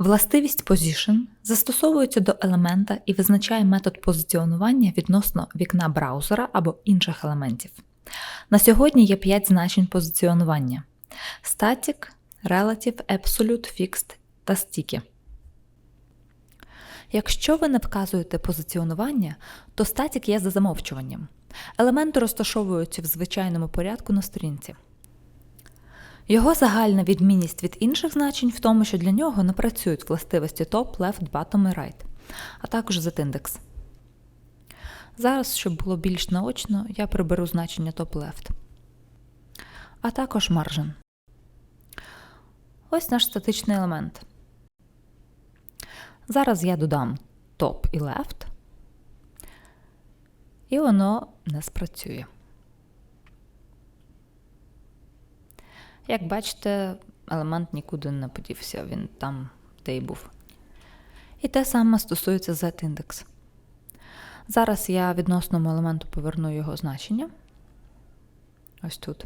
Властивість Position застосовується до елемента і визначає метод позиціонування відносно вікна браузера або інших елементів. На сьогодні є 5 значень позиціонування: Static, Relative, Absolute, Fixed та Sticky. Якщо ви не вказуєте позиціонування, то статік є за замовчуванням. Елементи розташовуються в звичайному порядку на сторінці. Його загальна відмінність від інших значень в тому, що для нього не працюють властивості top, left, bottom і right, а також z-індекс. Зараз, щоб було більш наочно, я приберу значення left, а також margin. Ось наш статичний елемент. Зараз я додам top і left, і воно не спрацює. Як бачите, елемент нікуди не подівся, він там, де й був. І те саме стосується z-індекс. Зараз я відносному елементу поверну його значення. Ось тут.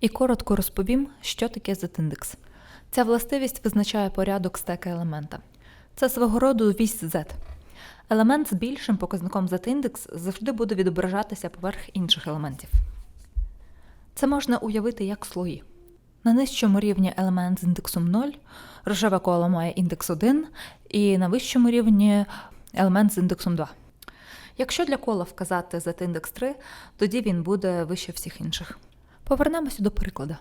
І коротко розповім, що таке z-індекс. Ця властивість визначає порядок стека елемента. Це свого роду вісь z. Елемент з більшим показником z-індекс завжди буде відображатися поверх інших елементів. Це можна уявити як слої. На нижчому рівні елемент з індексом 0, рожеве коло має індекс 1, і на вищому рівні елемент з індексом 2. Якщо для кола вказати z-індекс 3, тоді він буде вище всіх інших. Повернемося до прикладу.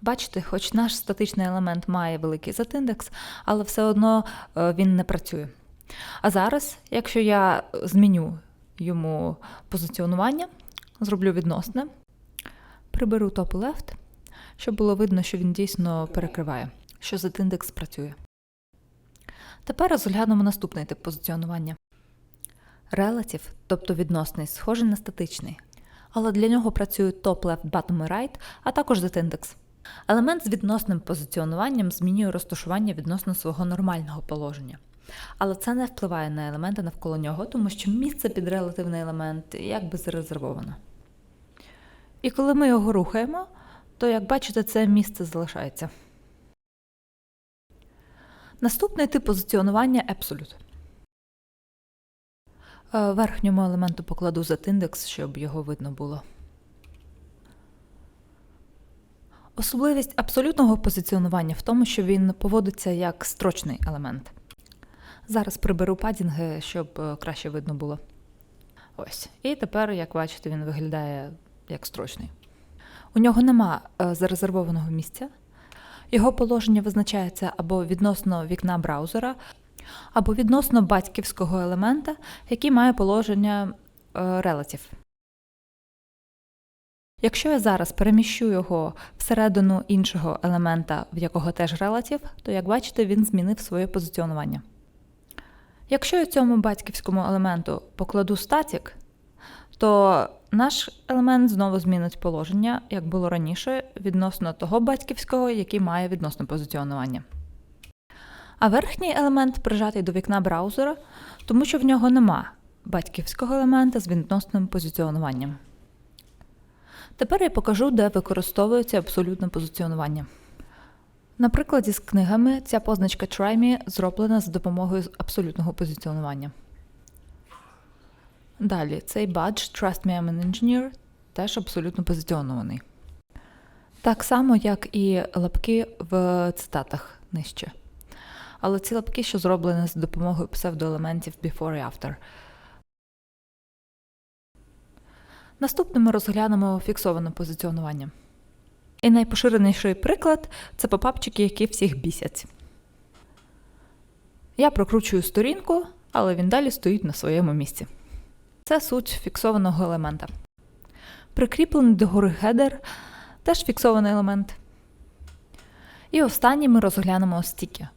Бачите, хоч наш статичний елемент має великий z-індекс, але все одно е, він не працює. А зараз, якщо я зміню йому позиціонування, зроблю відносне, приберу топ left, щоб було видно, що він дійсно перекриває, що z-індекс працює. Тепер розглянемо наступний тип позиціонування. Relative, тобто відносний, схожий на статичний, але для нього працюють top left, bottom і right, а також z-індекс. Елемент з відносним позиціонуванням змінює розташування відносно свого нормального положення. Але це не впливає на елементи навколо нього, тому що місце під релативний елемент якби зарезервовано. І коли ми його рухаємо, то, як бачите, це місце залишається. Наступний тип позиціонування Absolute. Е, Верхньому елементу покладу z-індекс, щоб його видно було. Особливість абсолютного позиціонування в тому, що він поводиться як строчний елемент. Зараз приберу падінги, щоб е, краще видно було. Ось. І тепер, як бачите, він виглядає як строчний. У нього нема е, зарезервованого місця. Його положення визначається або відносно вікна браузера, або відносно батьківського елемента, який має положення relative. Якщо я зараз переміщу його всередину іншого елемента, в якого теж relative, то, як бачите, він змінив своє позиціонування. Якщо я цьому батьківському елементу покладу static, то наш елемент знову змінить положення, як було раніше, відносно того батьківського, який має відносне позиціонування. А верхній елемент прижатий до вікна браузера, тому що в нього нема батьківського елемента з відносним позиціонуванням. Тепер я покажу, де використовується абсолютне позиціонування. На прикладі з книгами ця позначка Try Me зроблена за допомогою абсолютного позиціонування. Далі, цей бадж Trust Me I'm an Engineer теж абсолютно позиціонований. Так само, як і лапки в цитатах нижче. Але ці лапки, що зроблені з допомогою псевдоелементів before і after. Наступним ми розглянемо фіксоване позиціонування. І найпоширеніший приклад це попапчики, які всіх бісять. Я прокручую сторінку, але він далі стоїть на своєму місці. Це суть фіксованого елемента. Прикріплений до гори хедер теж фіксований елемент. І останній ми розглянемо стіки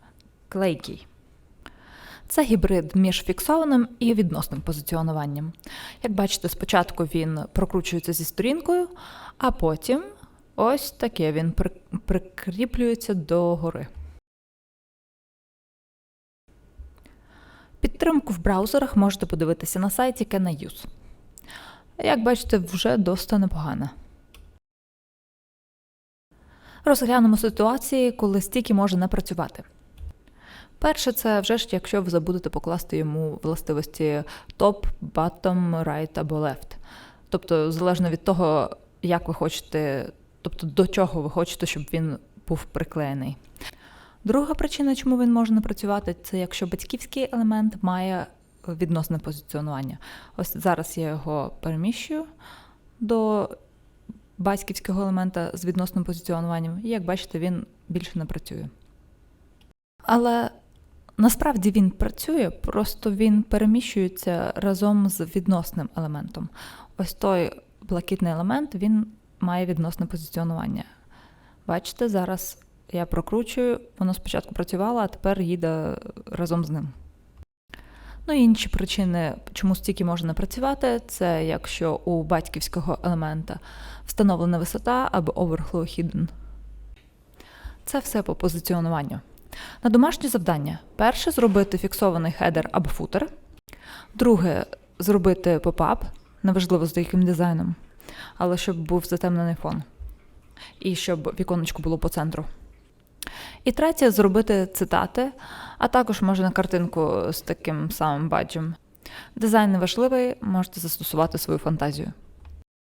клейкий. Це гібрид між фіксованим і відносним позиціонуванням. Як бачите, спочатку він прокручується зі сторінкою, а потім ось таке він прикріплюється до гори. Підтримку в браузерах можете подивитися на сайті CanIUse. Як бачите, вже досить непогано. Розглянемо ситуації, коли стіки може не працювати. Перше, це вже ж, якщо ви забудете покласти йому властивості топ, bottom, right або left. Тобто, залежно від того, як ви хочете, тобто до чого ви хочете, щоб він був приклеєний. Друга причина, чому він може не працювати, це якщо батьківський елемент має відносне позиціонування. Ось зараз я його переміщую до батьківського елемента з відносним позиціонуванням, і як бачите, він більше не працює. Але насправді він працює, просто він переміщується разом з відносним елементом. Ось той блакитний елемент він має відносне позиціонування. Бачите, зараз я прокручую, воно спочатку працювало, а тепер їде разом з ним. Ну і інші причини, чому стільки може не працювати, це якщо у батьківського елемента встановлена висота або overflow hidden. Це все по позиціонуванню. На домашнє завдання: перше зробити фіксований хедер або футер. Друге зробити попап, неважливо з яким дизайном, але щоб був затемнений фон. І щоб віконечко було по центру. І третє зробити цитати, а також можна картинку з таким самим баджем. Дизайн не важливий, можете застосувати свою фантазію.